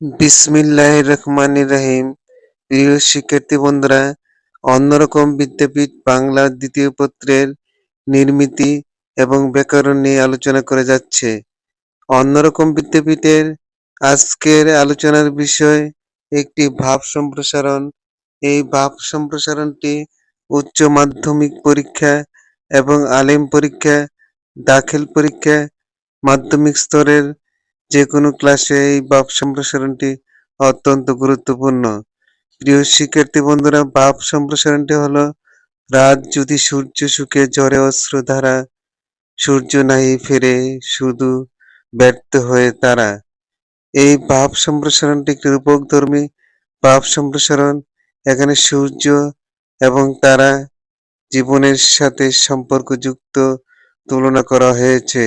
বিসমিল্লাহির রহমানির রহিম। প্রিয় শিক্ষার্থী বন্ধুরা, অন্যরকম বিদ্যাপীঠ বাংলা দ্বিতীয় পত্রের নির্মিতি এবং ব্যাকরণ নিয়ে আলোচনা করে যাচ্ছে। অন্যরকম বিদ্যাপীঠের আজকের আলোচনার বিষয় একটি ভাব সম্প্রসারণ। এই ভাব সম্প্রসারণটি উচ্চ মাধ্যমিক পরীক্ষা এবং আলিম পরীক্ষা, দাখিল পরীক্ষা, মাধ্যমিক স্তরের যে কোনো ক্লাসে এই ভাব সম্প্রসারণটি অত্যন্ত গুরুত্বপূর্ণ। প্রিয় শিক্ষার্থী বন্ধুরা ভাব সম্প্রসারণটি হলো রাত যদি সূর্য শুকে ঝরে অশ্রুধারা সূর্য নাহি ফেরে শুধু ব্যর্থ হয়ে তারা। এই ভাব সম্প্রসারণটি একটি রূপকধর্মী ভাব সম্প্রসারণ। এখানে সূর্য এবং তারা জীবনের সাথে সম্পর্কযুক্ত তুলনা করা হয়েছে।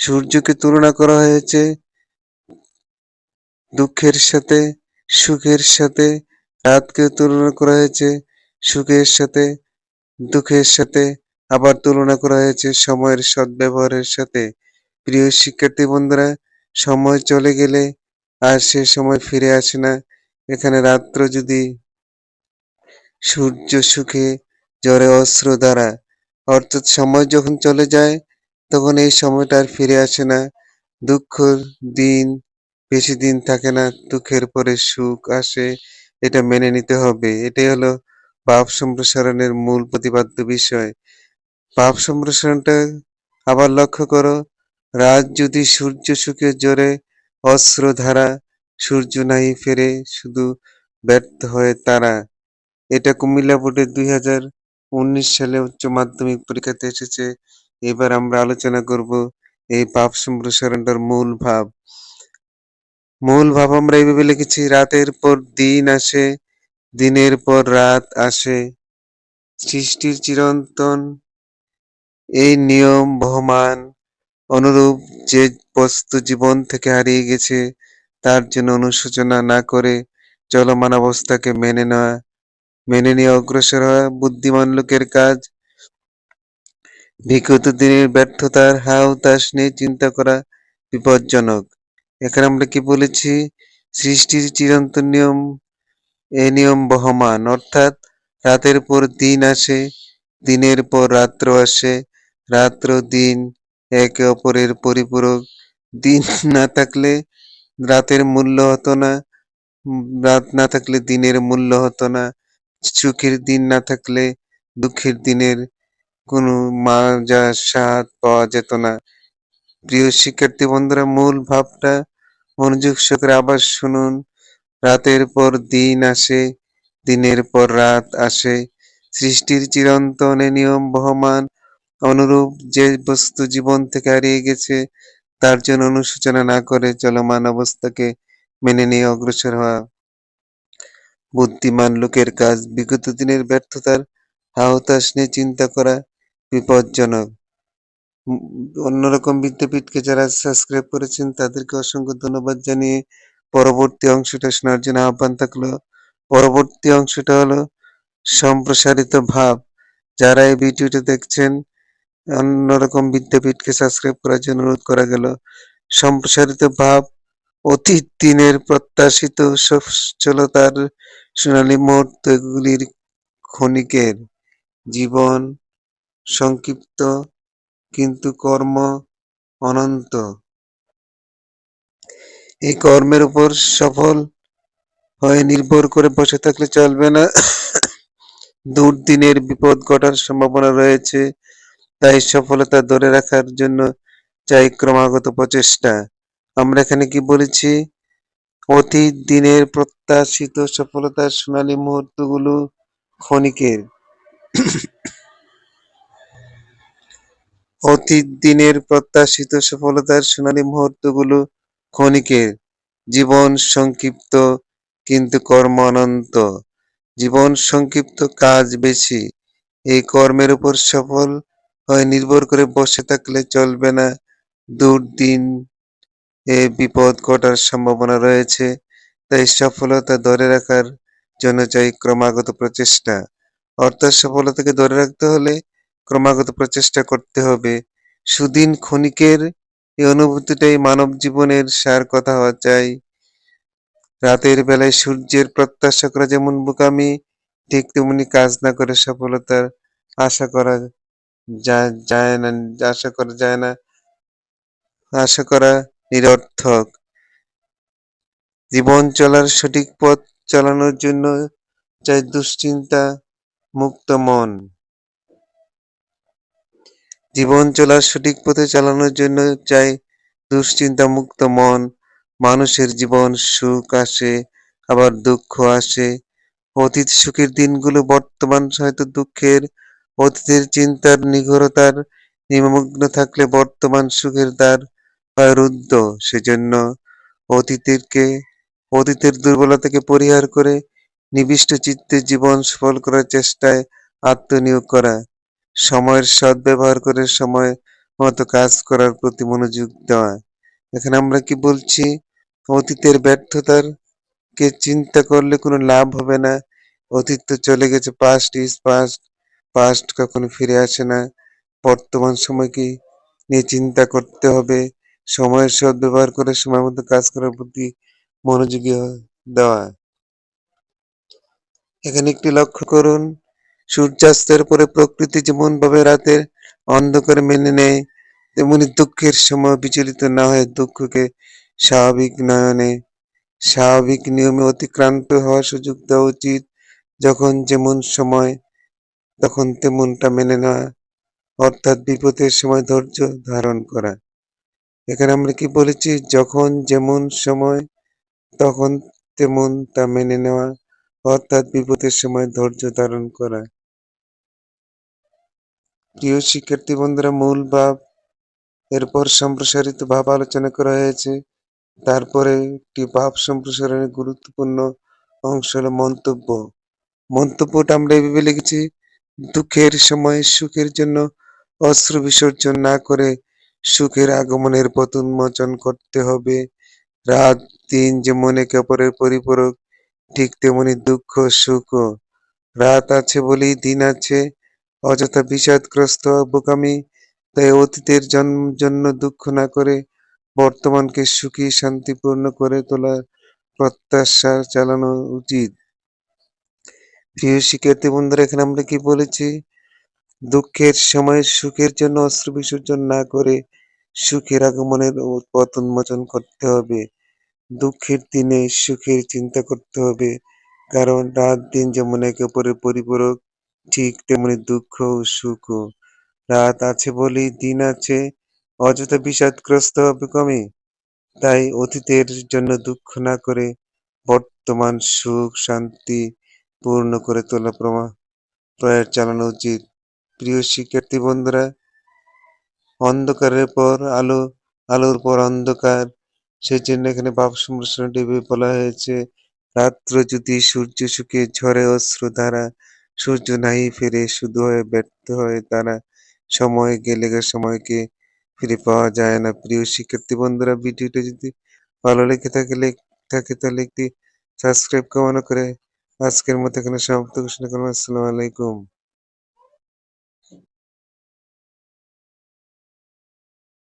সূর্যকে তুলনা করা হয়েছে দুঃখের সাথে, সুখের সাথে রাতকে তুলনা করা হয়েছে, সুখের সাথে, দুঃখের সাথে, আবার তুলনা করা হয়েছে সময়ের সদ্ব্যবহারের সাথে। প্রিয় শিক্ষার্থী বন্ধুরা, সময় চলে গেলে আর সে সময় ফিরে আসে না। এখানে রাত্র যদি সূর্য সুখে, জ্বরে অস্ত্র দ্বারা, অর্থাৎ সময় যখন চলে যায় তখন এই সময়টা আর ফিরে আসে না। দুঃখ দিন, বেশি দিন থাকে না, দুঃখের পরে সুখ আসে, এটা মেনে নিতে হবে। এটাই হলো ভাব সম্প্রসারণের মূল প্রতিপাদ্য বিষয়। ভাব সম্প্রসারণটা আবার লক্ষ্য করো, রাত যদি সূর্য সুখে জোরে অস্ত্র ধারা, সূর্য নাহি ফেরে, শুধু ব্যর্থ হয়ে তারা। এটা কুমিল্লা বোর্ডের দুই হাজার উনিশ সালে উচ্চ মাধ্যমিক পরীক্ষাতে এসেছে। এবার আমরা আলোচনা করব এই ভাব সম্প্রসারণটার মূল ভাব। মূল ভাব আমরা এইভাবে লিখেছি, রাতের পর দিন আসে, দিনের পর রাত আসে। সৃষ্টির চিরন্তন এই নিয়ম বহমান, অনুরূপ যে বস্তু জীবন থেকে হারিয়ে গেছে, তার জন্য অনুশোচনা না করে চলমান অবস্থাকে মেনে নেওয়া, মেনে নিয়ে অগ্রসর হওয়া বুদ্ধিমান লোকের কাজ বিগত দিনের ব্যর্থতার হাও তাস নিয়ে চিন্তা করা বিপজ্জনক। এখানে আমরা কি বলেছি? সৃষ্টির চিরন্তন নিয়ম, এ নিয়ম বহমান। অর্থাৎ রাতের পর দিন আসে, দিনের পর রাত্র আসে, রাত্র, দিন, একে অপরের পরিপূরক। দিন না থাকলে রাতের মূল্য হতো না, রাত না থাকলে দিনের মূল্য হতো না। সুখের দিন না থাকলে দুঃখের দিনের কোনো মাজা স্বাদ পাওয়া যেত না। প্রিয় শিক্ষার্থী বন্ধুরা, মূল ভাবটা মনোযোগ সহকারে আবার শুনুন। রাতের পর দিন আসে, দিনের পর রাত আসে। সৃষ্টির চিরন্তনে নিয়ম বহমান, অনুরূপ যে বস্তু জীবন থেকে হারিয়ে গেছে, তার জন্য অনুশোচনা না করে চলমান অবস্থাকে মেনে নিয়ে অগ্রসর হওয়া। বুদ্ধিমান লোকের কাজ বিগত দিনের ব্যর্থতার হাহতাশ নিয়ে চিন্তা করা বিপজ্জনক। অন্যরকম বিদ্যাপীঠকে যারা সাবস্ক্রাইব করেছেন, তাদেরকে অসংখ্য ধন্যবাদ জানিয়ে পরবর্তী অংশটা শোনার জন্য আহ্বান থাকল। পরবর্তী অংশটা হলো সম্প্রসারিত ভাব। যারা এই ভিডিওটা দেখছেন, অন্যরকম বিদ্যাপীঠকে সাবস্ক্রাইব করার জন্য অনুরোধ করা গেল। সম্প্রসারিত ভাব, অতীত দিনের প্রত্যাশিত সচ্ছলতার সোনালী মুহূর্তগুলির ক্ষণিকের জীবন সংক্ষিপ্ত, কিন্তু কর্ম অনন্ত। এই কর্মের উপর সফল হয়ে নির্ভর করে বসে থাকলে চলবে না। দুর্দিনের বিপদ ঘটার সম্ভাবনা রয়েছে, তাই সফলতা ধরে রাখার জন্য চাই ক্রমাগত প্রচেষ্টা। আমরা এখানে কি বলেছি? অতীত দিনের প্রত্যাশিত সফলতার সোনালী মুহূর্তগুলো ক্ষণিকের। অতীত দিনের প্রত্যাশিত সফলতার সোনালী মুহূর্তগুলো ক্ষণিকের। জীবন সংক্ষিপ্ত, কিন্তু কর্ম অনন্ত। জীবন সংক্ষিপ্ত কাজ বেশি। এই কর্মের উপর সফল হয়ে, নির্ভর করে বসে থাকলে চলবে না। দুর্দিন এ বিপদ ঘটার সম্ভাবনা রয়েছে, তাই সফলতা ধরে রাখার জন্য চাই ক্রমাগত প্রচেষ্টা। অর্থাৎ সফলতাকে ধরে রাখতে হলে ক্রমাগত প্রচেষ্টা করতে হবে। সুদিন ক্ষণিকের এই অনুভূতিটাই মানব জীবনের সার কথা হওয়া চাই। রাতের বেলায় সূর্যের প্রত্যাশা করা যেমন বোকামি, ঠিক তেমনি কাজ না করে সফলতার আশা করা যায় না, আশা করা যায় না, আশা করা নিরর্থক। জীবন চলার সঠিক পথ চালানোর জন্য চাই দুশ্চিন্তা, মুক্ত মন। জীবন চলার সঠিক পথে চালানোর জন্য চাই দুশ্চিন্তা মুক্ত মন। মানুষের জীবন সুখ আসে, আবার দুঃখ আসে। অতীত সুখের দিনগুলো বর্তমান হয়তো দুঃখের, অতীতের চিন্তার নিঘরতার, নিমগ্ন থাকলে বর্তমান সুখের দ্বার হয় রুদ্ধ। সেজন্য অতীতেরকে, অতীতের দুর্বলতাকে পরিহার করে নিবিষ্ট চিত্তে জীবন সফল করার চেষ্টায় আত্মনিয়োগ করা। সময়ের সদ্ব্যবহার করে সময় মতো কাজ করার প্রতি মনোযোগ দেওয়া। এখানে আমরা কি বলছি? অতীতের ব্যর্থতার কে চিন্তা করলে কোনো লাভ হবে না। অতীত তো চলে গেছে পাস্ট ইজ পাস্ট পাস্ট কখনো ফিরে আসে না। বর্তমান সময়কে নিয়ে চিন্তা করতে হবে। সময়ের সদ্ব্যবহার করে সময় মতো কাজ করার প্রতি মনোযোগী দেওয়া। এখানে একটি লক্ষ্য করুন সূর্যাস্তের পরে প্রকৃতি যেমন ভাবে রাতের অন্ধকার মেনে নেয়, তেমনি দুঃখের সময় বিচলিত না হয়ে দুঃখকে স্বাভাবিক নয়নে। স্বাভাবিক নিয়মে অতিক্রান্ত হওয়ার সুযোগ দেওয়া উচিত, যখন যেমন সময়, তখন তেমনটা মেনে নেওয়া, অর্থাৎ বিপদের সময় ধৈর্য ধারণ করা। এখানে আমরা কি বলেছি? যখন যেমন সময়, তখন তেমনটা মেনে নেওয়া, অর্থাৎ বিপদের সময় ধৈর্য ধারণ করা। প্রিয় শিক্ষার্থী বন্ধুরা, মূল ভাব এরপর সম্প্রসারিত ভাব আলোচনা করা হয়েছে। তারপরে একটি ভাব সম্প্রসারণের গুরুত্বপূর্ণ অংশ হলো মন্তব্য। মন্তব্যটা আমরা এভাবে লিখেছি, দুঃখের সময় সুখের জন্য অস্ত্র বিসর্জন না করে সুখের আগমনের পথ উন্মোচন করতে হবে। রাত, দিন যেমন একে অপরের পরিপূরক, ঠিক তেমনি দুঃখ, সুখও। রাত আছে বলেই দিন আছে অযথা বিষাদগ্রস্ত বোকামি তাই অতীতের জন- জন্য দুঃখ না করে বর্তমানকে সুখী, শান্তিপূর্ণ করে তোলার প্রত্যাশা চালানো উচিত। প্রিয় শিক্ষার্থী বন্ধুরা, এখানে আমরা কি বলেছি? দুঃখের সময় সুখের জন্য অস্ত্র বিসর্জন না করে সুখের আগমনের পথ উন্মোচন করতে হবে। দুঃখের দিনে সুখের চিন্তা করতে হবে। কারণ রাত দিন যেমন একে অপরের পরিপূরক ঠিক তেমনি দুঃখ ও সুখও রাত আছে বলেই দিন আছে, অযথা বিষাদগ্রস্ত হবে কমে তাই অতীতের জন্য দুঃখ না করে বর্তমান সুখ শান্তি পূর্ণ করে তোলা প্রমা, প্রয়াস চালানো উচিত। প্রিয় শিক্ষার্থী বন্ধুরা, অন্ধকারের পর আলো, আলোর পর অন্ধকার। সেই জন্য এখানে ভাব সম্প্রসারণটি এভাবে বলা হয়েছে, রাত্র যদি সূর্য সুখে ঝরে অশ্রুধারা সূর্য নাই ফিরে, শুধু হয়ে ব্যর্থ হয়ে তারা সময় গেলে সময়কে ফিরে পাওয়া যায় না। প্রিয় শিক্ষার্থী বন্ধুরা, ভিডিওটা যদি ভালো লেগে থাকে থাকে, তাহলে একটি সাবস্ক্রাইব কমানো করে আজকের মতো এখানে সমাপ্ত ঘোষণা করলাম। আসসালামু আলাইকুম।